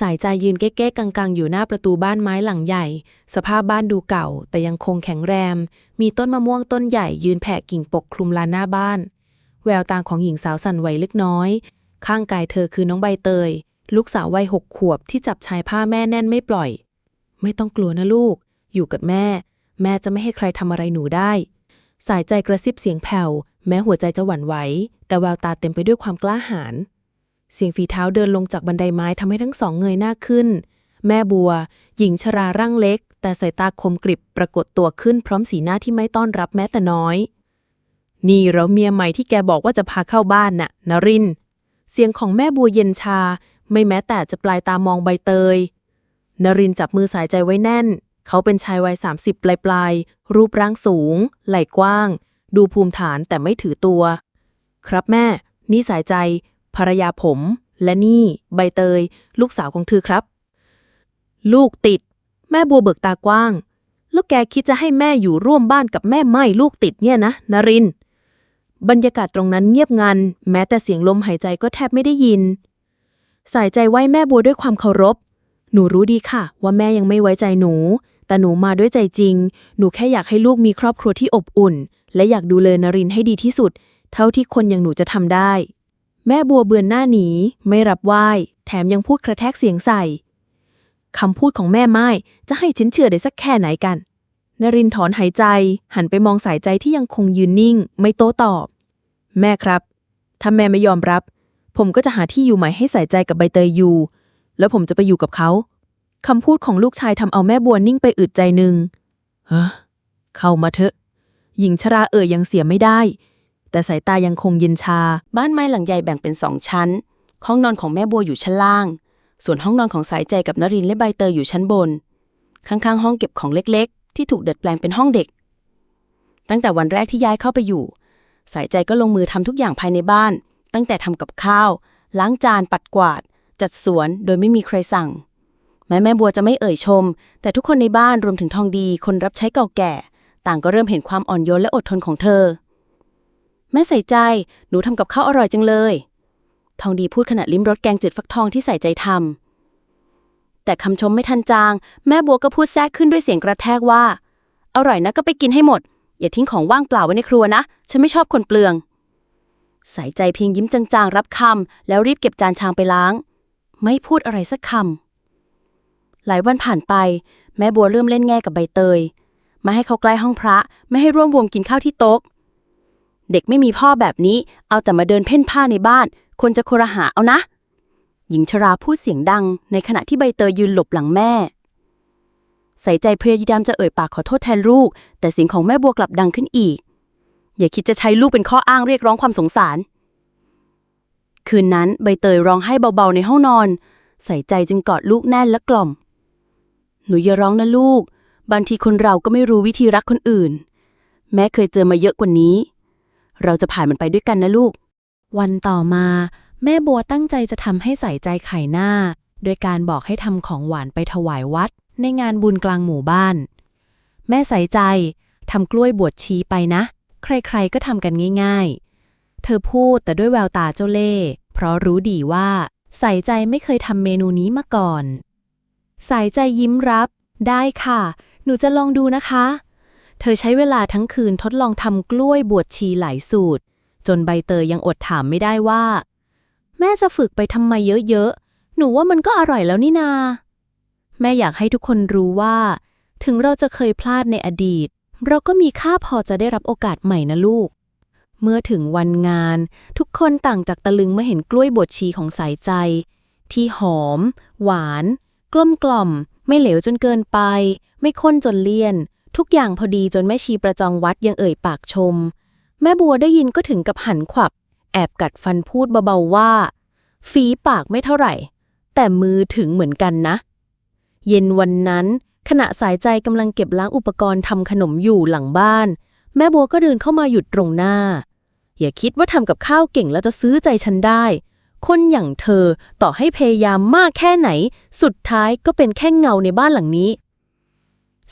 สายใจยืนเก๊กๆกังๆ อยู่หน้าประตูบ้านไม้หลังใหญ่ สภาพบ้านดูเก่า แต่ยังคงแข็งแรง มีต้นมะม่วงต้นใหญ่ยืนแผ่กิ่งปกคลุมลานหน้าบ้าน แววตาของหญิงสาวสั่นไหวเล็กน้อย ข้างกายเธอคือน้องใบเตย ลูกสาววัยหกขวบที่จับชายผ้าแม่แน่นไม่ปล่อย ไม่ต้องกลัวนะลูก อยู่กับแม่ แม่จะไม่ให้ใครทำอะไรหนูได้ สายใจกระซิบเสียงแผ่ว แม้หัวใจจะหวั่นไหว แต่แววตาเต็มไปด้วยความกล้าหาญ เสียงฝีเท้าเดินลงจากบันไดไม้ทำให้ทั้งสองเงยหน้าขึ้น แม่บัว หญิงชราร่างเล็ก แต่สายตาคมกริบปรากฏตัวขึ้นพร้อมสีหน้าที่ไม่ต้อนรับแม้แต่น้อย นี่เราเมียใหม่ที่แกบอกว่าจะพาเข้าบ้านน่ะนริน เสียงของแม่บัวเย็นชา ไม่แม้แต่จะปลายตามองใบเตย นรินจับมือสายใจไว้แน่น เขาเป็นชายวัยสามสิบปลายปลายๆรูปร่างสูง ไหล่กว้าง ดูภูมิฐานแต่ไม่ถือตัว ครับแม่ นี่สายใจ ภรรยาผม และนี่ ใบเตย ลูกสาวของเธอครับ ลูกติด แม่บัวเบิกตากว้าง แล้วแกคิดจะให้แม่อยู่ร่วมบ้านกับแม่ไม่ลูกติดเนี่ยนะนริน บรรยากาศตรงนั้นเงียบงัน แม้แต่เสียงลมหายใจก็แทบไม่ได้ยิน สายใจไหว้แม่บัวด้วยความเคารพ หนูรู้ดีค่ะ ว่าแม่ยังไม่ไว้ใจหนู แต่หนูมาด้วยใจจริง หนูแค่อยากให้ลูกมีครอบครัวที่อบอุ่น และอยากดูแลนรินให้ดีที่สุด เท่าที่คนอย่างหนูจะทำได้ แม่บัวเบือนหน้าหนีไม่รับไหว้ แถมยังพูดกระแทกเสียงใส่คำพูดของแม่ไม้จะให้ฉันเชื่อได้สักแค่ไหนกัน นรินถอนหายใจ หันไปมองสายใจที่ยังคงยืนนิ่ง ไม่โต้ตอบ แม่ครับ ถ้าแม่ไม่ยอมรับ ผมก็จะหาที่อยู่ใหม่ให้สายใจกับใบเตยอยู่ แล้วผมจะไปอยู่กับเขาคำพูดของลูกชายทำเอาแม่บัวนิ่งไปอึดใจหนึ่งเฮ้อเข้ามาเถอะ หญิงชราเอ่ยยังเสียไม่ได้ แต่สายตายังคงเย็นชา บ้านไม้หลังใหญ่แบ่งเป็นสองชั้น ห้องนอนของแม่บัวอยู่ชั้นล่าง ส่วนห้องนอนของสายใจกับนรินและใบเตยอยู่ชั้นบน ข้างๆ ห้องเก็บของเล็กๆ ที่ถูกดัดแปลงเป็นห้องเด็ก ตั้งแต่วันแรกที่ย้ายเข้าไปอยู่ สายใจก็ลงมือทำทุกอย่างภายในบ้าน ตั้งแต่ทำกับข้าว ล้างจาน ปัดกวาด จัดสวน โดยไม่มีใครสั่ง แม้แม่บัวจะไม่เอ่ยชม แต่ทุกคนในบ้านรวมถึงทองดี คนรับใช้เก่าแก่ ต่างก็เริ่มเห็นความอ่อนโยนและอดทนของเธอ แม่ใส่ใจ หนูทำกับข้าวอร่อยจังเลย ทองดีพูดขณะลิ้มรสแกงจืดฟักทองที่ใส่ใจทำแต่คำชมไม่ทันจาง แม่บัวก็พูดแทรกขึ้นด้วยเสียงกระแทกว่า อร่อยนะก็ไปกินให้หมด อย่าทิ้งของว่างเปล่าไว้ในครัวนะ ฉันไม่ชอบคนเปลืองใส่ใจเพียงยิ้มจางๆรับคำแล้วรีบเก็บจานชามไปล้าง ไม่พูดอะไรสักคำหลายวันผ่านไป แม่บัวเริ่มเล่นแง่กับใบเตยไม่ให้เขาใกล้ห้องพระ ไม่ให้ร่วมวงกินข้าวที่โต๊ะ เด็กไม่มีพ่อแบบนี้ เอาแต่มาเดินเพ่นผ้าในบ้าน คนจะโครหาเอานะ หญิงชราพูดเสียงดัง ในขณะที่ใบเตยยืนหลบหลังแม่ ใส่ใจพยายามจะเอ่ยปากขอโทษแทนลูก แต่เสียงของแม่บัวกลับดังขึ้นอีก อย่าคิดจะใช้ลูกเป็นข้ออ้างเรียกร้องความสงสาร คืนนั้นใบเตยร้องไห้เบาๆในห้องนอน ใส่ใจจึงกอดลูกแน่นและกล่อม หนูอย่าร้องนะลูก บางทีคนเราก็ไม่รู้วิธีรักคนอื่น แม่เคยเจอมาเยอะกว่านี้ เราจะผ่านมันไปด้วยกันนะลูก วันต่อมา แม่บัวตั้งใจจะทำให้ใส่ใจไข่หน้า โดยการบอกให้ทำของหวานไปถวายวัด ในงานบุญกลางหมู่บ้าน แม่ใส่ใจทำกล้วยบวชชีไปนะ ใครๆก็ทำกันง่ายๆ เธอพูดแต่ด้วยแววตาเจ้าเล่ห์เพราะรู้ดีว่าใส่ใจไม่เคยทำเมนูนี้มาก่อนใส่ใจยิ้มรับ ได้ค่ะ หนูจะลองดูนะคะ เธอใช้เวลาทั้งคืนทดลองทำกล้วยบวชชีหลายสูตร จนใบเตยยังอดถามไม่ได้ว่า แม่จะฝึกไปทำไมเยอะๆ หนูว่ามันก็อร่อยแล้วนี่นา แม่อยากให้ทุกคนรู้ว่า ถึงเราจะเคยพลาดในอดีต เราก็มีค่าพอจะได้รับโอกาสใหม่นะลูก เมื่อถึงวันงาน ทุกคนต่างจากตะลึงเมื่อเห็นกล้วยบวชชีของสายใจ ที่หอม หวาน กลมกล่อม ไม่เหลวจนเกินไป ไม่ข้นจนเลี่ยน ทุกอย่างพอดีจนแม่ชีประจำวัดยังเอ่ยปากชม แม่บัวได้ยินก็ถึงกับหันขวับ แอบกัดฟันพูดเบาๆว่า ฝีปากไม่เท่าไหร่ แต่มือถึงเหมือนกันนะ เย็นวันนั้นขณะสายใจกำลังเก็บล้างอุปกรณ์ทำขนมอยู่หลังบ้าน แม่บัวก็เดินเข้ามาหยุดตรงหน้า อย่าคิดว่าทำกับข้าวเก่งแล้วจะซื้อใจฉันได้ คนอย่างเธอต่อให้พยายามมากแค่ไหน สุดท้ายก็เป็นแค่เงาในบ้านหลังนี้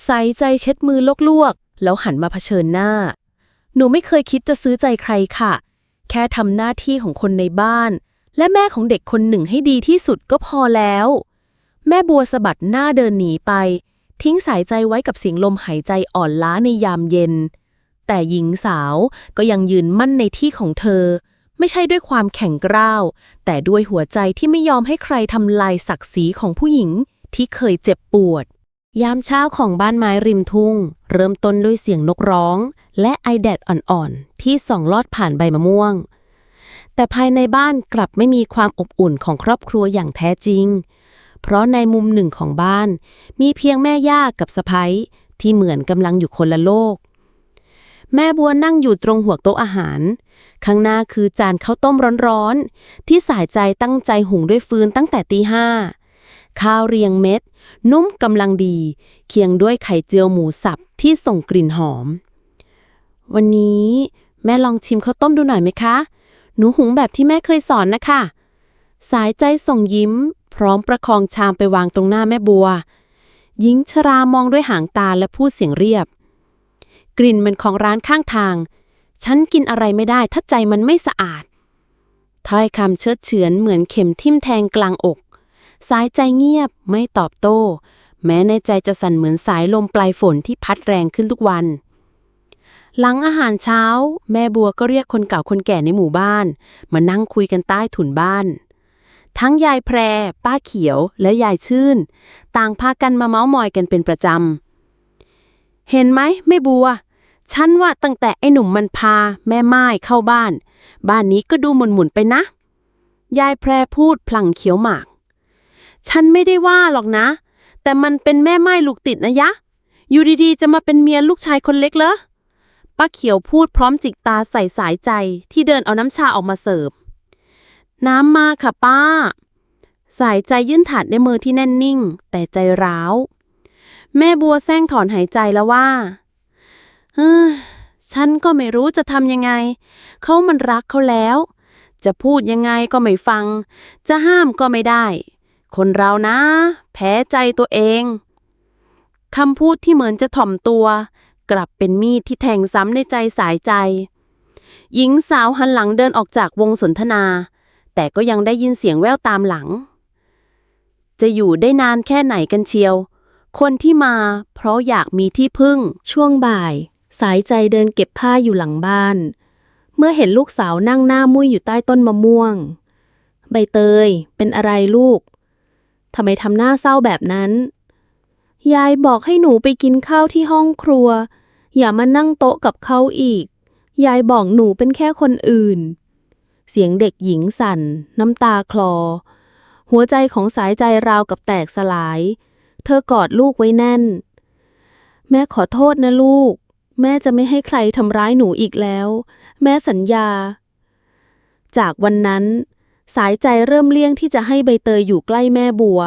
ใส่ใจเช็ดมือลวกๆ แล้วหันมาเผชิญหน้า หนูไม่เคยคิดจะซื้อใจใครค่ะ แค่ทำหน้าที่ของคนในบ้าน และแม่ของเด็กคนหนึ่งให้ดีที่สุดก็พอแล้ว แม่บัวสะบัดหน้าเดินหนีไป ทิ้งสายใจไว้กับเสียงลมหายใจอ่อนล้าในยามเย็น แต่หญิงสาวก็ยังยืนมั่นในที่ของเธอ ไม่ใช่ด้วยความแข็งกร้าว แต่ด้วยหัวใจที่ไม่ยอมให้ใครทำลายศักดิ์ศรีของผู้หญิงที่เคยเจ็บปวด ยามเช้าของบ้านไม้ริมทุ่ง เริ่มต้นด้วยเสียงนกร้อง และไอแดดอ่อนๆ ที่ส่องลอดผ่านใบมะม่วง แต่ภายในบ้านกลับไม่มีความอบอุ่นของครอบครัวอย่างแท้จริง เพราะในมุมหนึ่งของบ้าน มีเพียงแม่ย่ากับสะพ้ยที่เหมือนกำลังอยู่คนละโลก แม่บัวนั่งอยู่ตรงหัวโต๊ะอาหาร ข้างหน้าคือจานข้าวต้มร้อนๆ ที่สายใจตั้งใจหุงด้วยฟืนตั้งแต่ตีห้า ข้าวเรียงเม็ด นุ่มกำลังดี เคียงด้วยไข่เจียวหมูสับที่ส่งกลิ่นหอม วันนี้แม่ลองชิมข้าวต้มดูหน่อยไหมคะ หนูหุงแบบที่แม่เคยสอนนะคะ สายใจส่งยิ้ม พร้อมประคองชามไปวางตรงหน้าแม่บัว หญิงชรามองด้วยหางตาและพูดเสียงเรียบ กลิ่นมันของร้านข้างทาง ฉันกินอะไรไม่ได้ถ้าใจมันไม่สะอาด ถ้อยคำเชิดเฉือนเหมือนเข็มทิ่มแทงกลางอก สายใจเงียบไม่ตอบโต้ แม้ในใจจะสั่นเหมือนสายลมปลายฝนที่พัดแรงขึ้นทุกวัน หลังอาหารเช้า แม่บัวก็เรียกคนเก่าคนแก่ในหมู่บ้าน มานั่งคุยกันใต้ถุนบ้าน ทั้งยายแพร ป้าเขียวและยายชื่น ต่างพากันมาเมาส์มอยกันเป็นประจำ เห็นไหมแม่บัวฉันว่าตั้งแต่ไอ้หนุ่มมันพาแม่ไม้เข้าบ้าน บ้านนี้ก็ดูหมุนๆไปนะ ยายแพรพูดพลังเขียวหมาก ฉันไม่ได้ว่าหรอกนะ แต่มันเป็นแม่ไม้ลูกติดนะยะ อยู่ดีๆ จะมาเป็นเมียลูกชายคนเล็กเหรอ ป้าเขียวพูดพร้อมจิกตาใส่สายใจที่เดินเอาน้ำชาออกมาเสิร์ฟ น้ำมาค่ะป้า สายใจยื่นถาดในมือที่แน่นนิ่ง แต่ใจร้าว แม่บัวแซงถอนหายใจแล้วว่าเฮ้อฉันก็ไม่รู้จะทำยังไง เขามันรักเขาแล้ว จะพูดยังไงก็ไม่ฟัง จะห้ามก็ไม่ได้ คนเรานะ แพ้ใจตัวเองคำพูดที่เหมือนจะถ่อมตัว กลับเป็นมีดที่แทงซ้ำในใจสายใจ หญิงสาวหันหลังเดินออกจากวงสนทนา แต่ก็ยังได้ยินเสียงแววตามหลัง จะอยู่ได้นานแค่ไหนกันเชียว คนที่มาเพราะอยากมีที่พึ่ง ช่วงบ่าย สายใจเดินเก็บผ้าอยู่หลังบ้าน เมื่อเห็นลูกสาวนั่งหน้ามุ้ยอยู่ใต้ต้นมะม่วง ใบเตย เป็นอะไรลูก ทำไมทำหน้าเศร้าแบบนั้น ยายบอกให้หนูไปกินข้าวที่ห้องครัว อย่ามานั่งโต๊ะกับเขาอีก ยายบอกหนูเป็นแค่คนอื่น เสียงเด็กหญิงสั่น น้ำตาคลอ หัวใจของสายใจราวกับแตกสลาย เธอกอดลูกไว้แน่น แม่ขอโทษนะลูก แม่จะไม่ให้ใครทำร้ายหนูอีกแล้ว แม่สัญญา จากวันนั้น สายใจเริ่มเลี่ยงที่จะให้ใบเตยอยู่ใกล้แม่บัว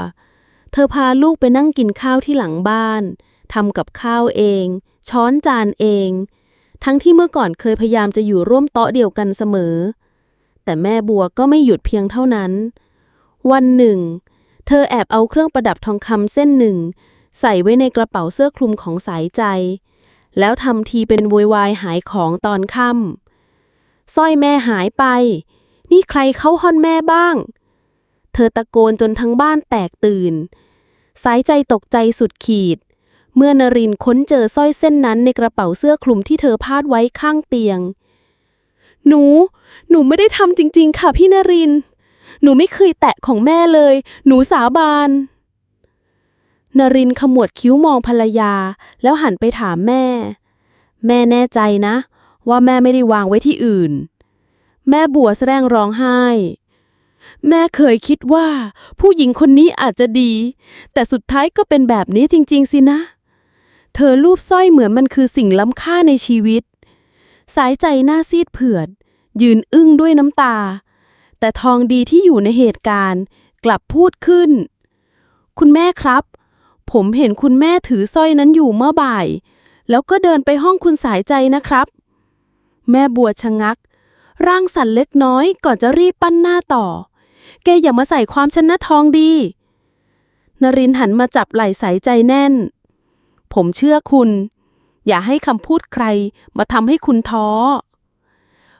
เธอพาลูกไปนั่งกินข้าวที่หลังบ้านทำกับข้าวเอง ช้อนจานเอง ทั้งที่เมื่อก่อนเคยพยายามจะอยู่ร่วมโต๊ะเดียวกันเสมอ แต่แม่บัวก็ไม่หยุดเพียงเท่านั้น วันหนึ่ง เธอแอบเอาเครื่องประดับทองคำเส้นหนึ่ง ใส่ไว้ในกระเป๋าเสื้อคลุมของสายใจ แล้วทำทีเป็นโวยวายหายของตอนค่ำสร้อยแม่หายไป นี่ใครเข้าห้อนแม่บ้าง เธอตะโกนจนทั้งบ้านแตกตื่น สายใจตกใจสุดขีด เมื่อนรินค้นเจอสร้อยเส้นนั้นในกระเป๋าเสื้อคลุมที่เธอพาดไว้ข้างเตียง หนู หนูไม่ได้ทำจริง ๆ ค่ะพี่นริน หนูไม่เคยแตะของแม่เลย หนูสาบานนรินขมวดคิ้วมองภรรยา แล้วหันไปถามแม่ แม่แน่ใจนะ ว่าแม่ไม่ได้วางไว้ที่อื่น แม่บัวแสดงร้องไห้ แม่เคยคิดว่า ผู้หญิงคนนี้อาจจะดี แต่สุดท้ายก็เป็นแบบนี้จริง ๆ สินะ เธอรูปสร้อยเหมือนมันคือสิ่งล้ำค่าในชีวิต สายใจหน้าซีดเผือด ยืนอึ้งด้วยน้ำตา แต่ทองดีที่อยู่ในเหตุการณ์ กลับพูดขึ้น คุณแม่ครับ ผมเห็นคุณแม่ถือสร้อยนั้นอยู่เมื่อบ่าย แล้วก็เดินไปห้องคุณสายใจนะครับ แม่บัวชะงัก ร่างสั่นเล็กน้อยก่อนจะรีบปั้นหน้าต่อ แกอย่ามาใส่ความชนะทองดี นรินหันมาจับไหล่สายใจแน่น ผมเชื่อคุณ อย่าให้คำพูดใครมาทำให้คุณท้อ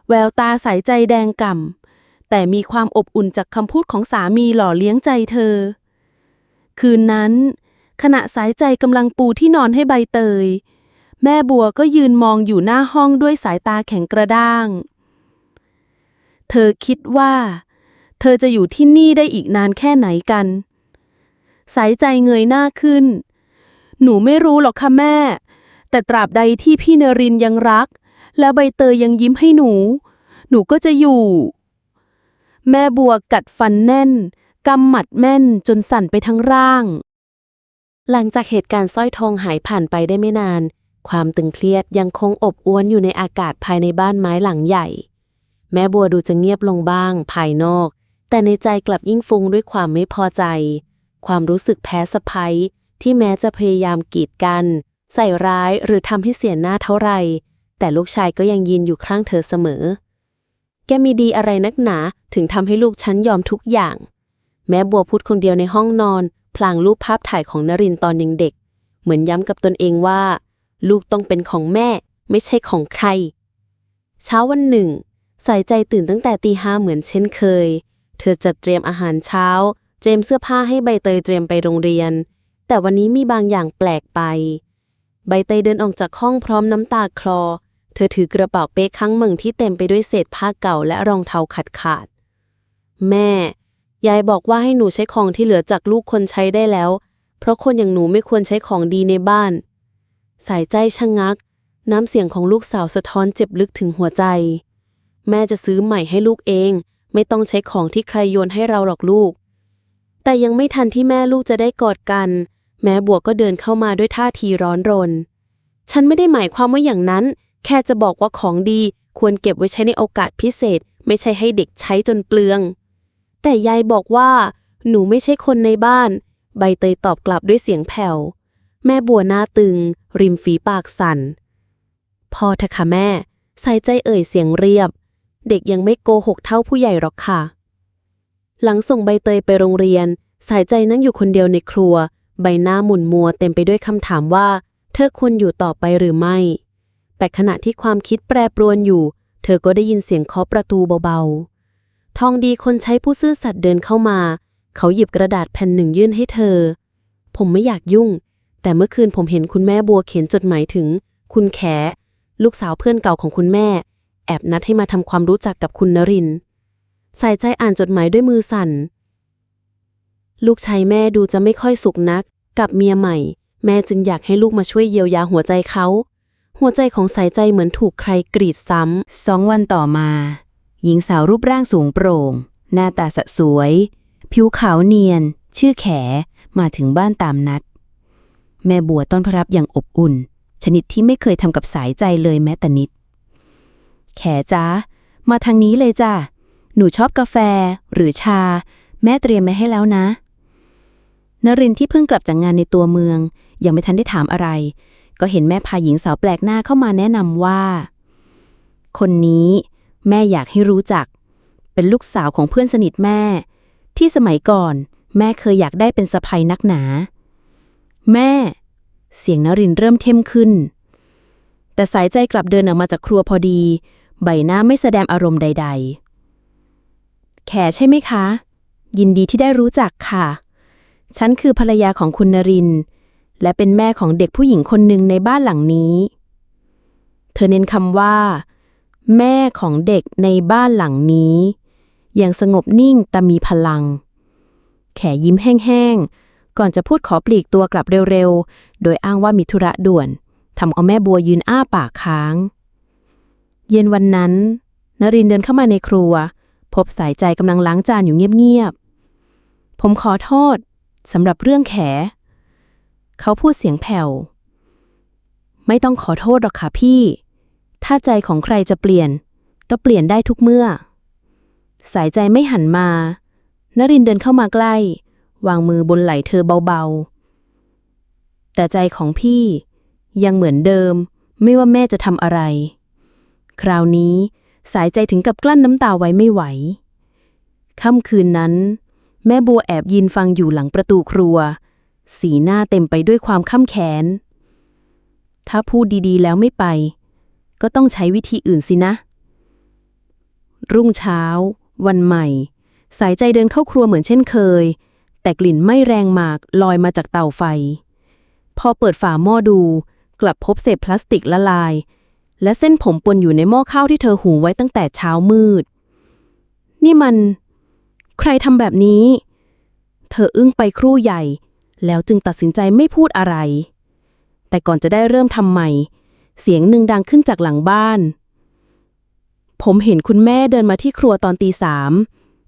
แววตาสายใจแดงก่ำแต่มีความอบอุ่นจากคำพูดของสามีหล่อเลี้ยงใจเธอ คืนนั้น ขณะสายใจกำลังปูที่นอนให้ใบเตย แม่บัวก็ยืนมองอยู่หน้าห้องด้วยสายตาแข็งกระด้าง เธอคิดว่า เธอจะอยู่ที่นี่ได้อีกนานแค่ไหนกัน สายใจเงยหน้าขึ้น หนูไม่รู้หรอกค่ะแม่ แต่ตราบใดที่พี่เนรินยังรัก และใบเตยยังยิ้มให้หนู หนูก็จะอยู่ แม่บัวกัดฟันแน่นกำหมัดแม่นจนสั่นไปทั้งร่าง หลังจากเหตุการณ์สร้อยทองหายผ่านไปได้ไม่นาน ความตึงเครียดยังคงอบอวนอยู่ในอากาศภายในบ้านไม้หลังใหญ่ แม่บัวดูจะเงียบลงบ้าง ภายนอก แต่ในใจกลับยิ่งฟุ้งด้วยความไม่พอใจ ความรู้สึกแพ้สะพ้ยที่แม้จะพยายามกีดกัน ใส่ร้ายหรือทำให้เสียหน้าเท่าไหร่ แต่ลูกชายก็ยังยืนอยู่ข้างเธอเสมอ แกมีดีอะไรนักหนาถึงทำให้ลูกฉันยอมทุกอย่าง แม่บัวพูดคนเดียวในห้องนอน พลางรูปภาพถ่ายของนรินตอนยังเด็ก เหมือนย้ำกับตนเองว่า ลูกต้องเป็นของแม่ ไม่ใช่ของใคร เช้าวันหนึ่ง ใสายใจตื่นตั้งแต่ตีห้าเหมือนเช่นเคย เธอจัดเตรียมอาหารเช้า เตรียมเสื้อผ้าให้ใบเตยเตรียมไปโรงเรียน แต่วันนี้มีบางอย่างแปลกไป ใบเตยเดินออกจากห้องพร้อมน้ำตาคลอ เธอถือกระเป๋าเป๊กครั้งมึงที่เต็มไปด้วยเศษผ้าเก่าและรองเท้าขาดขาดๆแม่ ยายบอกว่าให้หนูใช้ของที่เหลือจากลูกคนใช้ได้แล้ว เพราะคนอย่างหนูไม่ควรใช้ของดีในบ้าน สายใจชะงัก น้ำเสียงของลูกสาวสะท้อนเจ็บลึกถึงหัวใจ แม่จะซื้อใหม่ให้ลูกเอง ไม่ต้องใช้ของที่ใครโยนให้เราหรอกลูก แต่ยังไม่ทันที่แม่ลูกจะได้กอดกัน แม่บัวก็เดินเข้ามาด้วยท่าทีร้อนรน ฉันไม่ได้หมายความว่าอย่างนั้น แค่จะบอกว่าของดีควรเก็บไว้ใช้ในโอกาสพิเศษ ไม่ใช่ให้เด็กใช้จนเปลือง แต่ยายบอกว่า หนูไม่ใช่คนในบ้าน ใบเตยตอบกลับด้วยเสียงแผ่ว แม่บัวหน้าตึง ริมฝีปากสั่น พอเถอะค่ะแม่ ใส่ใจเอ่ยเสียงเรียบ เด็กยังไม่โกหกเท่าผู้ใหญ่หรอกค่ะ หลังส่งใบเตยไปโรงเรียน สายใจนั่งอยู่คนเดียวในครัว ใบหน้าหมุนมัวเต็มไปด้วยคำถามว่า เธอควรอยู่ต่อไปหรือไม่ แต่ขณะที่ความคิดแปรปรวนอยู่ เธอก็ได้ยินเสียงเคาะประตูเบาๆ ทองดีคนใช้ผู้ซื่อสัตย์เดินเข้ามา เขาหยิบกระดาษแผ่นหนึ่งยื่นให้เธอ ผมไม่อยากยุ่ง แต่เมื่อคืนผมเห็นคุณแม่บัวเขียนจดหมายถึง คุณแข ลูกสาวเพื่อนเก่าของคุณแม่ แอบนัดให้มาทำความรู้จักกับคุณนรินทร์ใส่ใจอ่านจดหมายด้วยมือสั่น ลูกชายแม่ดูจะไม่ค่อยสุขนัก กับเมียใหม่ แม่จึงอยากให้ลูกมาช่วยเยียวยาหัวใจเขา หัวใจของสายใจเหมือนถูกใครกรีดซ้ำสองวันต่อมา หญิงสาวรูปร่างสูงโปร่ง หน้าตาสะสวย ผิวขาวเนียน ชื่อแข มาถึงบ้านตามนัด แม่บัวต้อนรับอย่างอบอุ่น ชนิดที่ไม่เคยทำกับสายใจเลยแม้แต่นิด แขจ้ามาทางนี้เลยจ้ะ หนูชอบกาแฟหรือชา แม่เตรียมมาให้แล้วนะ นรินทร์ที่เพิ่งกลับจากงานในตัวเมือง ยังไม่ทันได้ถามอะไร ก็เห็นแม่พาหญิงสาวแปลกหน้าเข้ามาแนะนำว่า คนนี้แม่อยากให้รู้จัก เป็นลูกสาวของเพื่อนสนิทแม่ ที่สมัยก่อน แม่เคยอยากได้เป็นสะใภ้นักหนา แม่ เสียงนรินทร์เริ่มเข้มขึ้น แต่สายใจกลับเดินออกมาจากครัวพอดี ใบหน้าไม่แสดงอารมณ์ใด ๆ แขใช่ไหมคะ ยินดีที่ได้รู้จักค่ะ ฉันคือภรรยาของคุณนรินทร์และเป็นแม่ของเด็กผู้หญิงคนหนึ่งในบ้านหลังนี้ เธอเน้นคำว่า แม่ของเด็กในบ้านหลังนี้ อย่างสงบนิ่งแต่มีพลัง แขยิ้มแห้งๆ ก่อนจะพูดขอปลีกตัวกลับเร็วๆ โดยอ้างว่ามีธุระด่วนทำเอาแม่บัวยืนอ้าปากค้าง เย็นวันนั้น นรินเดินเข้ามาในครัว พบสายใจกำลังล้างจานอยู่เงียบๆ ผมขอโทษสำหรับเรื่องแข เขาพูดเสียงแผ่ว ไม่ต้องขอโทษหรอกค่ะพี่ ถ้าใจของใครจะเปลี่ยน ก็เปลี่ยนได้ทุกเมื่อ สายใจไม่หันมา นรินเดินเข้ามาใกล้ วางมือบนไหล่เธอเบาๆ แต่ใจของพี่ยังเหมือนเดิม ไม่ว่าแม่จะทำอะไร คราวนี้สายใจถึงกับกลั้นน้ำตาไว้ไม่ไหว ค่ำคืนนั้น แม่บัวแอบยินฟังอยู่หลังประตูครัว สีหน้าเต็มไปด้วยความข้าแค้น ถ้าพูดดีๆแล้วไม่ไป ก็ต้องใช้วิธีอื่นสินะ รุ่งเช้า วันใหม่ สายใจเดินเข้าครัวเหมือนเช่นเคย แต่กลิ่นไม่แรงมากลอยมาจากเตาไฟ พอเปิดฝาหม้อดู กลับพบเศษพลาสติกละลาย และเส้นผมปนอยู่ในหม้อข้าวที่เธอหุงไว้ตั้งแต่เช้ามืด นี่มัน ใครทำแบบนี้ เธออึ้งไปครู่ใหญ่ แล้วจึงตัดสินใจไม่พูดอะไร แต่ก่อนจะได้เริ่มทำใหม่ เสียงหนึ่งดังขึ้นจากหลังบ้าน ผมเห็นคุณแม่เดินมาที่ครัวตอนตีสาม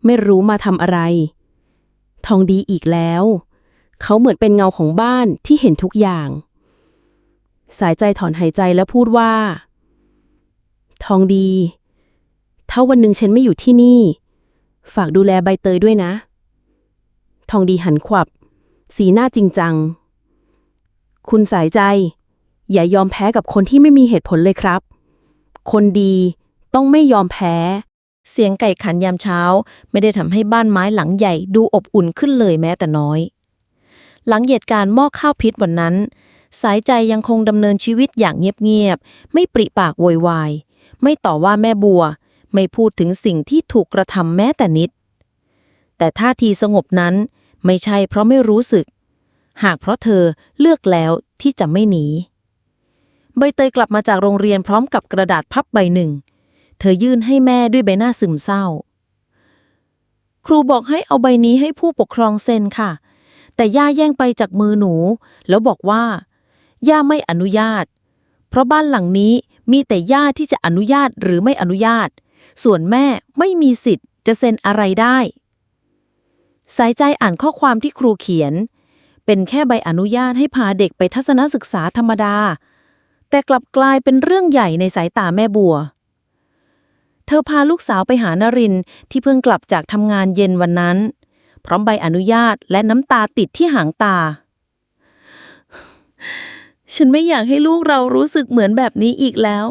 ไม่รู้มาทำอะไร ทองดีอีกแล้ว เขาเหมือนเป็นเงาของบ้านที่เห็นทุกอย่างสายใจถอนหายใจแล้วพูดว่า ทองดี ถ้าวันหนึ่งฉันไม่อยู่ที่นี่ ฝากดูแลใบเตยด้วยนะ ทองดีหันขวับ สีหน้าจริงจัง คุณสายใจ อย่ายอมแพ้กับคนที่ไม่มีเหตุผลเลยครับ คนดีต้องไม่ยอมแพ้ เสียงไก่ขันยามเช้า ไม่ได้ทำให้บ้านไม้หลังใหญ่ดูอบอุ่นขึ้นเลยแม้แต่น้อย หลังเหตุการณ์หม้อข้าวพิษวันนั้นสายใจยังคงดำเนินชีวิตอย่างเงียบๆ ไม่ปริปากโวยวาย ไม่ต่อว่าแม่บัว ไม่พูดถึงสิ่งที่ถูกกระทำแม้แต่นิด แต่ท่าทีสงบนั้นไม่ใช่เพราะไม่รู้สึก หากเพราะเธอเลือกแล้วที่จะไม่หนี ใบเตยกลับมาจากโรงเรียนพร้อมกับกระดาษพับใบหนึ่ง เธอยื่นให้แม่ด้วยใบหน้าซึมเศร้า ครูบอกให้เอาใบนี้ให้ผู้ปกครองเซ็นค่ะ แต่ย่าแย่งไปจากมือหนู แล้วบอกว่าย่าไม่อนุญาต เพราะบ้านหลังนี้ มีแต่ย่าที่จะอนุญาตหรือไม่อนุญาต ส่วนแม่ไม่มีสิทธิ์จะเซ็นอะไรได้ สายใจอ่านข้อความที่ครูเขียน เป็นแค่ใบอนุญาตให้พาเด็กไปทัศนศึกษาธรรมดา แต่กลับกลายเป็นเรื่องใหญ่ในสายตาแม่บัว เธอพาลูกสาวไปหานรินที่เพิ่งกลับจากทำงานเย็นวันนั้น พร้อมใบอนุญาตและน้ำตาติดที่หางตา ฉันไม่อยากให้ลูกเรารู้สึกเหมือนแบบนี้อีกแล้ว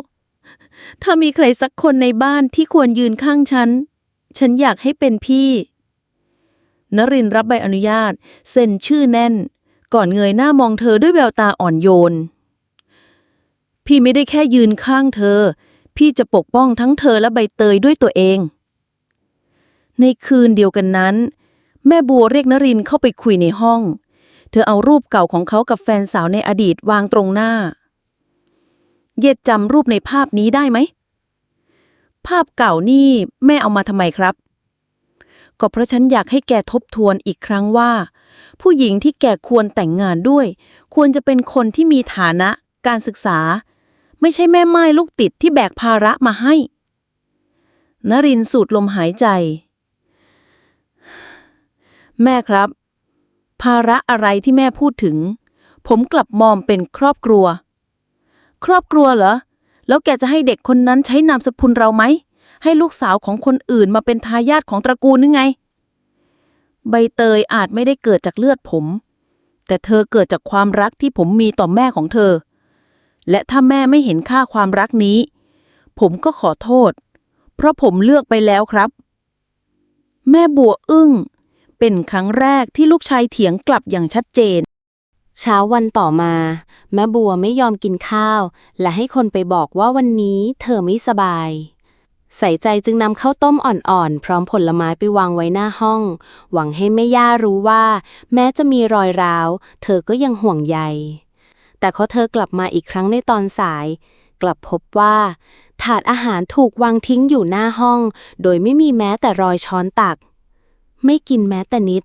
ถ้ามีใครสักคนในบ้านที่ควรยืนข้างฉัน ฉันอยากให้เป็นพี่นรินรับใบอนุญาต เซ็นชื่อแน่น ก่อนเงยหน้ามองเธอด้วยแววตาอ่อนโยน พี่ไม่ได้แค่ยืนข้างเธอ พี่จะปกป้องทั้งเธอและใบเตยด้วยตัวเอง ในคืนเดียวกันนั้น แม่บัวเรียกนรินเข้าไปคุยในห้อง เธอเอารูปเก่าของเขากับแฟนสาวในอดีตวางตรงหน้า เย็ดจำรูปในภาพนี้ได้ไหม ภาพเก่านี่แม่เอามาทำไมครับ ก็เพราะฉันอยากให้แกทบทวนอีกครั้งว่า ผู้หญิงที่แกควรแต่งงานด้วย ควรจะเป็นคนที่มีฐานะ การศึกษา ไม่ใช่แม่ไม้ลูกติดที่แบกภาระมาให้นรินทร์สูดลมหายใจ แม่ครับ ภาระอะไรที่แม่พูดถึง ผมกลับมองเป็นครอบครัว ครอบครัวเหรอ แล้วแกจะให้เด็กคนนั้นใช้นามสกุลเราไหม ให้ลูกสาวของคนอื่นมาเป็นทายาทของตระกูลนึงไง ใบเตยอาจไม่ได้เกิดจากเลือดผม แต่เธอเกิดจากความรักที่ผมมีต่อแม่ของเธอ และถ้าแม่ไม่เห็นค่าความรักนี้ ผมก็ขอโทษ เพราะผมเลือกไปแล้วครับ แม่บัวอึ้ง เป็นครั้งแรกที่ลูกชายเถียงกลับอย่างชัดเจน เช้าวันต่อมา แม่บัวไม่ยอมกินข้าว และให้คนไปบอกว่าวันนี้เธอไม่สบาย ใส่ใจจึงนำข้าวต้มอ่อนๆ พร้อมผลไม้ไปวางไว้หน้าห้อง หวังให้แม่ย่ารู้ว่า แม้จะมีรอยร้าว เธอก็ยังห่วงใย แต่พอเธอกลับมาอีกครั้งในตอนสาย กลับพบว่า ถาดอาหารถูกวางทิ้งอยู่หน้าห้อง โดยไม่มีแม้แต่รอยช้อนตัก ไม่กินแม้แต่นิด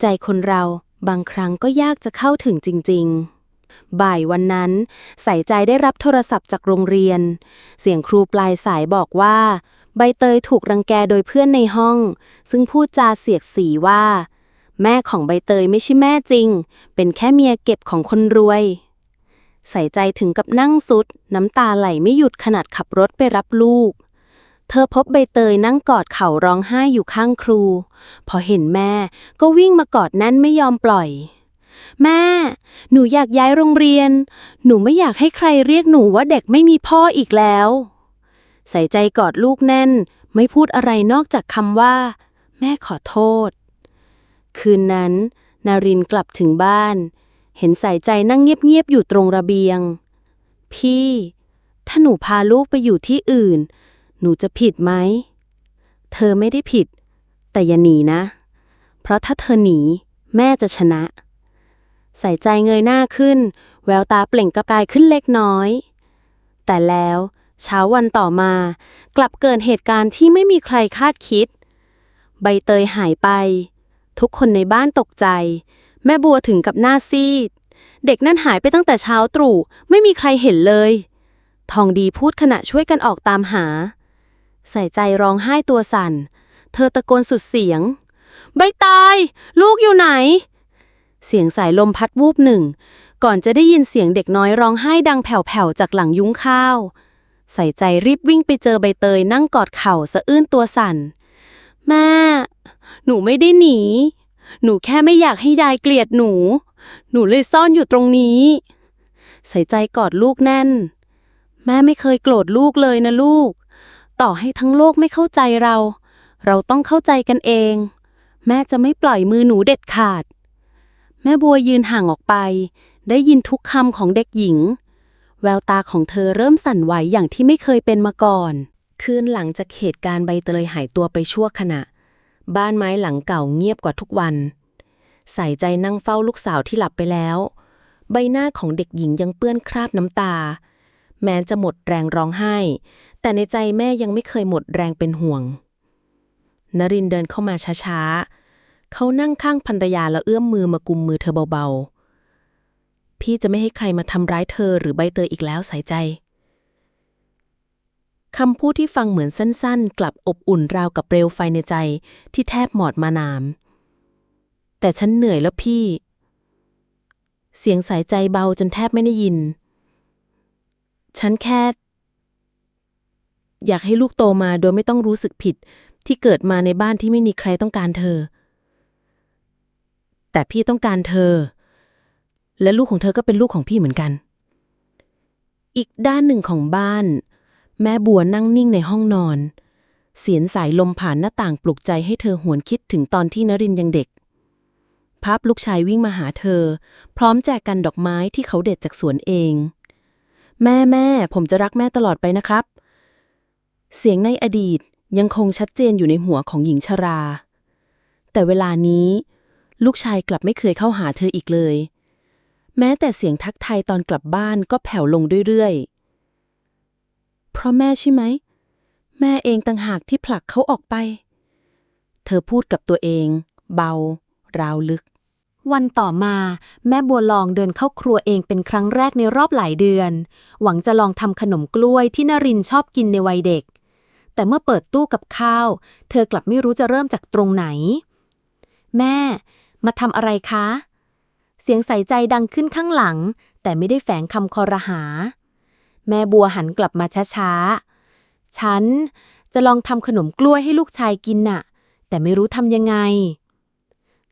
ใจคนเราบางครั้งก็ยากจะเข้าถึงจริง ๆ บ่ายวันนั้น ใส่ใจได้รับโทรศัพท์จากโรงเรียน เสียงครูปลายสายบอกว่า ใบเตยถูกรังแกโดยเพื่อนในห้อง ซึ่งพูดจาเสียดสีว่า แม่ของใบเตยไม่ใช่แม่จริง เป็นแค่เมียเก็บของคนรวย ใส่ใจถึงกับนั่งสุด น้ำตาไหลไม่หยุดขนาดขับรถไปรับลูก เธอพบใบเตยนั่งกอดเข่าร้องไห้อยู่ข้างครู พอเห็นแม่ก็วิ่งมากอดแน่นไม่ยอมปล่อย แม่ หนูอยากย้ายโรงเรียน หนูไม่อยากให้ใครเรียกหนูว่าเด็กไม่มีพ่ออีกแล้ว ใส่ใจกอดลูกแน่น ไม่พูดอะไรนอกจากคำว่า แม่ขอโทษ คืนนั้น นารินกลับถึงบ้าน เห็นสายใจนั่งเงียบๆอยู่ตรงระเบียง พี่ ถ้าหนูพาลูกไปอยู่ที่อื่น หนูจะผิดไหม เธอไม่ได้ผิด แต่อย่าหนีนะ เพราะถ้าเธอหนี แม่จะชนะ ใส่ใจเงยหน้าขึ้น แววตาเปล่งประกายขึ้นเล็กน้อย แต่แล้วเช้าวันต่อมา กลับเกิดเหตุการณ์ที่ไม่มีใครคาดคิด ใบเตยหายไป ทุกคนในบ้านตกใจ แม่บัวถึงกับหน้าซีด เด็กนั่นหายไปตั้งแต่เช้าตรู่ไม่มีใครเห็นเลย ทองดีพูดขณะช่วยกันออกตามหา ใส่ใจร้องไห้ตัวสั่น เธอตะโกนสุดเสียง ใบเตยลูกอยู่ไหน เสียงสายลมพัดวูบหนึ่ง ก่อนจะได้ยินเสียงเด็กน้อยร้องไห้ดังแผ่วๆจากหลังยุ้งข้าว ใส่ใจรีบวิ่งไปเจอใบเตยนั่งกอดเข่าสะอื้นตัวสั่น แม่ หนูไม่ได้หนี หนูแค่ไม่อยากให้ยายเกลียดหนู หนูเลยซ่อนอยู่ตรงนี้ ใส่ใจกอดลูกแน่น แม่ไม่เคยโกรธลูกเลยนะลูก ต่อให้ทั้งโลกไม่เข้าใจเรา เราต้องเข้าใจกันเอง แม่จะไม่ปล่อยมือหนูเด็ดขาด แม่บัวยืนห่างออกไป ได้ยินทุกคำของเด็กหญิง แววตาของเธอเริ่มสั่นไหวอย่างที่ไม่เคยเป็นมาก่อน คืนหลังจากเหตุการณ์ใบเตยหายตัวไปชั่วขณะ บ้านไม้หลังเก่าเงียบกว่าทุกวัน ใส่ใจนั่งเฝ้าลูกสาวที่หลับไปแล้ว ใบหน้าของเด็กหญิงยังเปื้อนคราบน้ำตา แม้จะหมดแรงร้องไห้ แต่ในใจแม่ยังไม่เคยหมดแรงเป็นห่วง นรินเดินเข้ามาช้าๆ เขานั่งข้างภรรยาแล้วเอื้อมมือมากุมมือเธอเบาๆ พี่จะไม่ให้ใครมาทำร้ายเธอหรือใบเตยอีกแล้วสายใจ คำพูดที่ฟังเหมือนสั้นๆ กลับอบอุ่นราวกับเปลวไฟในใจที่แทบหมอดมานาม แต่ฉันเหนื่อยแล้วพี่ เสียงสายใจเบาจนแทบไม่ได้ยิน ฉันแค่ อยากให้ลูกโตมาโดยไม่ต้องรู้สึกผิด ที่เกิดมาในบ้านที่ไม่มีใครต้องการเธอ แต่พี่ต้องการเธอ และลูกของเธอก็เป็นลูกของพี่เหมือนกัน อีกด้านหนึ่งของบ้าน แม่บัวนั่งนิ่งในห้องนอน เสียงสายลมผ่านหน้าต่างปลุกใจให้เธอหวนคิดถึงตอนที่นรินยังเด็กภาพลูกชายวิ่งมาหาเธอ พร้อมแจกกันดอกไม้ที่เขาเด็ดจากสวนเอง แม่แม่ผมจะรักแม่ตลอดไปนะครับ เสียงในอดีตยังคงชัดเจนอยู่ในหัวของหญิงชรา แต่เวลานี้ ลูกชายกลับไม่เคยเข้าหาเธออีกเลย แม้แต่เสียงทักทายตอนกลับบ้านก็แผ่วลงเรื่อยๆ เพราะแม่ใช่ไหม แม่เองต่างหากที่ผลักเขาออกไป เธอพูดกับตัวเอง เบา ราวลึก วันต่อมาแม่บัวลองเดินเข้าครัวเองเป็นครั้งแรกในรอบหลายเดือน หวังจะลองทำขนมกล้วยที่นรินชอบกินในวัยเด็ก แต่เมื่อเปิดตู้กับข้าว เธอกลับไม่รู้จะเริ่มจากตรงไหน แม่ มาทำอะไรคะ เสียงใส่ใจดังขึ้นข้างหลัง แต่ไม่ได้แฝงคำคอรหา แม่บัวหันกลับมาช้าๆ ฉันจะลองทำขนมกล้วยให้ลูกชายกินน่ะ แต่ไม่รู้ทำยังไง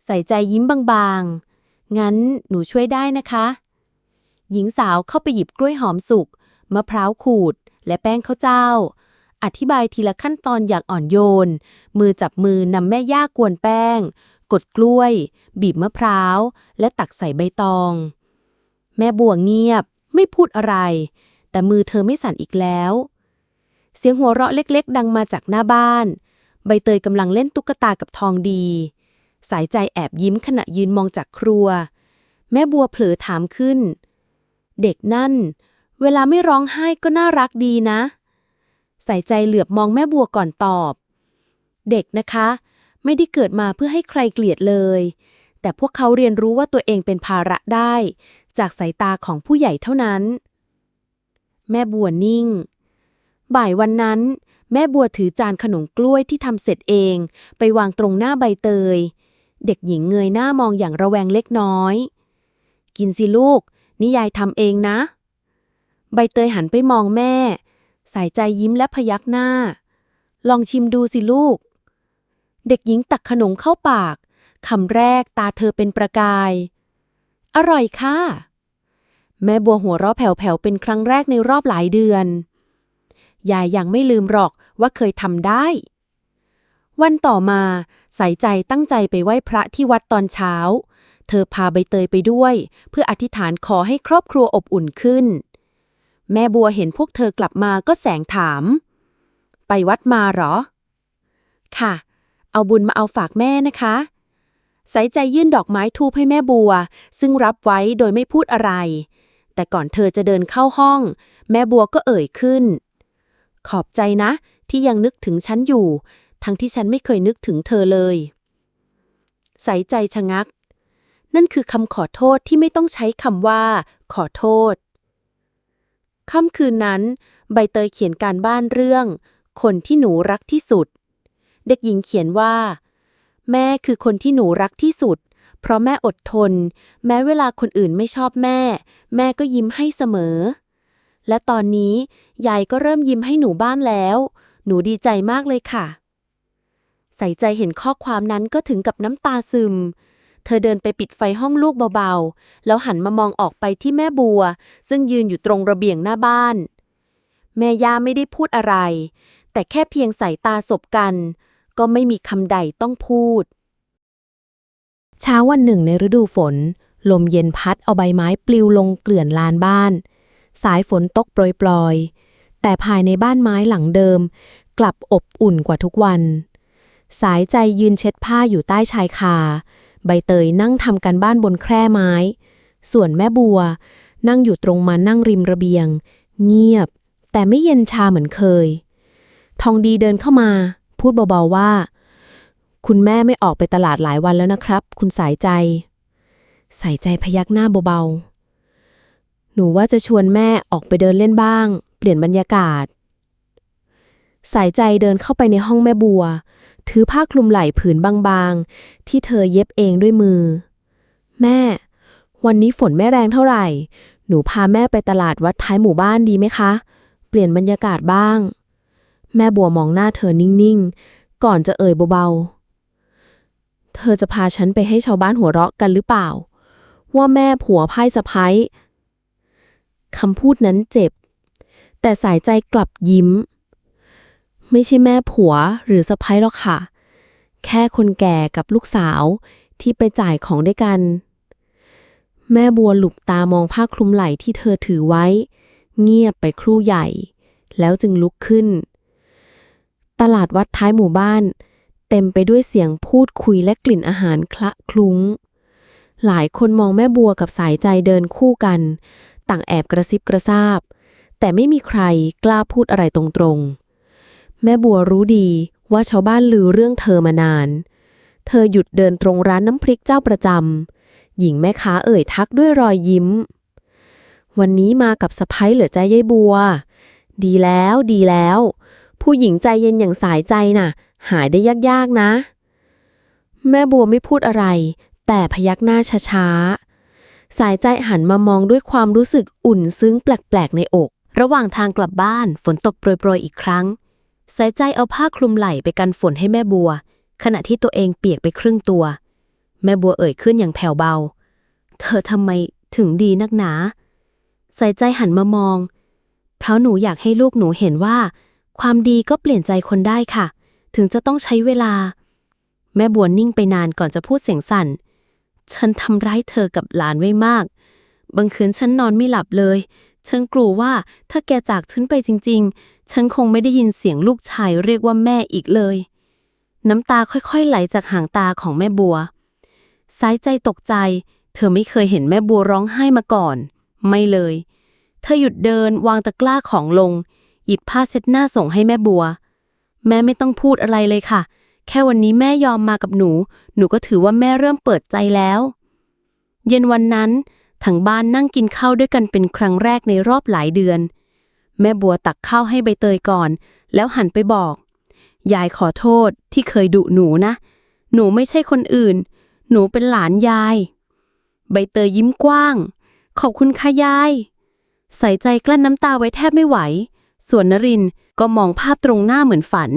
ใส่ใจยิ้มบางๆ งั้นหนูช่วยได้นะคะ หญิงสาวเข้าไปหยิบกล้วยหอมสุกมะพร้าวขูดและแป้งข้าวเจ้า อธิบายทีละขั้นตอนอย่างอ่อนโยน มือจับมือนำแม่ย่ากวนแป้ง กดกล้วย บีบมะพร้าว และตักใส่ใบตอง แม่บัวเงียบ ไม่พูดอะไร แต่มือเธอไม่สั่นอีกแล้ว เสียงหัวเราะเล็กๆ ดังมาจากหน้าบ้าน ใบเตยกำลังเล่นตุ๊กตากับทองดี สายใจแอบยิ้มขณะยืนมองจากครัว แม่บัวเผลอถามขึ้น เด็กนั่น เวลาไม่ร้องไห้ก็น่ารักดีนะ ใส่ใจเหลือบมองแม่บัวก่อนตอบ เด็กนะคะ ไม่ได้เกิดมาเพื่อให้ใครเกลียดเลย แต่พวกเขาเรียนรู้ว่าตัวเองเป็นภาระได้ จากสายตาของผู้ใหญ่เท่านั้น แม่บัวนิ่ง บ่ายวันนั้น แม่บัวถือจานขนมกล้วยที่ทำเสร็จเอง ไปวางตรงหน้าใบเตย เด็กหญิงเงยหน้ามองอย่างระแวงเล็กน้อย กินสิลูก นี่ยายทำเองนะ ใบเตยหันไปมองแม่ สายใจยิ้มและพยักหน้า ลองชิมดูสิลูก เด็กหญิงตักขนมเข้าปากคำแรกตาเธอเป็นประกาย อร่อยค่ะ แม่บัวหัวเราะแผ่วๆเป็นครั้งแรกในรอบหลายเดือน ยายยังไม่ลืมหรอกว่าเคยทำได้ วันต่อมาใส่ใจตั้งใจไปไหว้พระที่วัดตอนเช้า เธอพาใบเตยไปด้วย เพื่ออธิษฐานขอให้ครอบครัวอบอุ่นขึ้น แม่บัวเห็นพวกเธอกลับมาก็แสงถาม ไปวัดมาหรอ ค่ะ เอาบุญมาเอาฝากแม่นะคะ สายใจยื่นดอกไม้ทูบให้แม่บัว ซึ่งรับไว้โดยไม่พูดอะไร แต่ก่อนเธอจะเดินเข้าห้อง แม่บัวก็เอ่ยขึ้น ขอบใจนะ ที่ยังนึกถึงฉันอยู่ ทั้งที่ฉันไม่เคยนึกถึงเธอเลยใส่ใจชะงัก นั่นคือคำขอโทษที่ไม่ต้องใช้คำว่า ขอโทษ ค่ำคืนนั้น ใบเตยเขียนการบ้านเรื่อง คนที่หนูรักที่สุด เด็กหญิงเขียนว่า แม่คือคนที่หนูรักที่สุด เพราะแม่อดทน แม้เวลาคนอื่นไม่ชอบแม่ แม่ก็ยิ้มให้เสมอ และตอนนี้ยายก็เริ่มยิ้มให้หนูบ้านแล้ว หนูดีใจมากเลยค่ะ ใส่ใจเห็นข้อความนั้นก็ถึงกับน้ำตาซึม เธอเดินไปปิดไฟห้องลูกเบาๆ แล้วหันมามองออกไปที่แม่บัว ซึ่งยืนอยู่ตรงระเบียงหน้าบ้าน แม่ย่าไม่ได้พูดอะไร แต่แค่เพียงสายตาสบกัน ก็ไม่มีคำใดต้องพูด เช้าวันหนึ่งในฤดูฝน ลมเย็นพัดเอาใบไม้ปลิวลงเกลื่อนลานบ้าน สายฝนตกโปรยๆ แต่ภายในบ้านไม้หลังเดิม กลับอบอุ่นกว่าทุกวัน สายใจยืนเช็ดผ้าอยู่ใต้ชายคา ใบเตยนั่งทำกันบ้านบนแคร่ไม้ ส่วนแม่บัว นั่งอยู่ตรงมานั่งริมระเบียง เงียบ แต่ไม่เย็นชาเหมือนเคย ทองดีเดินเข้ามา พูดเบาๆว่า คุณแม่ไม่ออกไปตลาดหลายวันแล้วนะครับ คุณสายใจ สายใจพยักหน้าเบาๆ หนูว่าจะชวนแม่ออกไปเดินเล่นบ้าง เปลี่ยนบรรยากาศ สายใจเดินเข้าไปในห้องแม่บัว ถือผ้าคลุมไหล่ผืนบางๆ ที่เธอเย็บเองด้วยมือ แม่ วันนี้ฝนไม่แรงเท่าไหร่ หนูพาแม่ไปตลาดวัดท้ายหมู่บ้านดีไหมคะ เปลี่ยนบรรยากาศบ้าง แม่บัวมองหน้าเธอนิ่งๆ ก่อนจะเอ่ยเบาๆ เธอจะพาฉันไปให้ชาวบ้านหัวเราะกันหรือเปล่า ว่าแม่ผัวไพ่สะพ้ายคำพูดนั้นเจ็บ แต่สายใจกลับยิ้ม ไม่ใช่แม่ผัวหรือสะพ้ายหรอกค่ะ แค่คนแก่กับลูกสาวที่ไปจ่ายของด้วยกัน แม่บัวหลุบตามองผ้าคลุมไหล่ที่เธอถือไว้ เงียบไปครู่ใหญ่ แล้วจึงลุกขึ้น ตลาดวัดท้ายหมู่บ้าน เต็มไปด้วยเสียงพูดคุยและกลิ่นอาหารคละคลุ้ง หลายคนมองแม่บัวกับสายใจเดินคู่กัน ต่างแอบกระซิบกระซาบ แต่ไม่มีใครกล้าพูดอะไรตรงๆ แม่บัวรู้ดีว่าชาวบ้านลือเรื่องเธอมานาน เธอหยุดเดินตรงร้านน้ำพริกเจ้าประจำ หญิงแม่ค้าเอ่ยทักด้วยรอยยิ้ม วันนี้มากับสะพ้ยเหลือใจยายบัว ดีแล้วดีแล้ว ผู้หญิงใจเย็นอย่างสายใจน่ะ หายได้ยากๆนะ แม่บัวไม่พูดอะไร แต่พยักหน้าช้าๆ สายใจหันมามองด้วยความรู้สึกอุ่นซึ้งแปลกๆในอก ระหว่างทางกลับบ้านฝนตกโปรยๆอีกครั้ง สายใจเอาผ้าคลุมไหล่ไปกันฝนให้แม่บัว ขณะที่ตัวเองเปียกไปครึ่งตัว แม่บัวเอ่ยขึ้นอย่างแผ่วเบา เธอทำไมถึงดีนักหนาใส่ใจหันมามอง เพราะหนูอยากให้ลูกหนูเห็นว่า ความดีก็เปลี่ยนใจคนได้ค่ะ ถึงจะต้องใช้เวลา แม่บัวนิ่งไปนานก่อนจะพูดเสียงสั่น ฉันทำร้ายเธอกับหลานไว้มาก บางคืนฉันนอนไม่หลับเลย ฉันกลัวว่าถ้าแกจากฉันไปจริง ๆ ฉันคงไม่ได้ยินเสียงลูกชายเรียกว่าแม่อีกเลย น้ำตาค่อยๆไหลจากหางตาของแม่บัว สายใจตกใจ เธอไม่เคยเห็นแม่บัวร้องไห้มาก่อน ไม่เลย เธอหยุดเดินวางตะกร้าของลง หยิบผ้าเช็ดหน้าส่งให้แม่บัว แม่ไม่ต้องพูดอะไรเลยค่ะ แค่วันนี้แม่ยอมมากับหนู หนูก็ถือว่าแม่เริ่มเปิดใจแล้ว เย็นวันนั้นทั้งบ้านนั่งกินข้าวด้วยกันเป็นครั้งแรกในรอบหลายเดือน แม่บัวตักข้าวให้ใบเตยก่อน แล้วหันไปบอก ยายขอโทษที่เคยดุหนูนะ หนูไม่ใช่คนอื่น หนูเป็นหลานยาย ใบเตยยิ้มกว้าง ขอบคุณค่ะยาย ใส่ใจกลั้นน้ำตาไว้แทบไม่ไหว ส่วนนรินทร์ก็มองภาพตรงหน้าเหมือนฝัน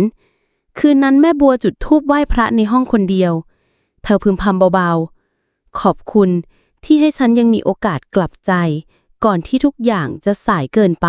คืนนั้นแม่บัวจุดธูปไหว้พระในห้องคนเดียว เธอพึมพำเบาๆ ขอบคุณที่ให้ฉันยังมีโอกาสกลับใจ ก่อนที่ทุกอย่างจะสายเกินไป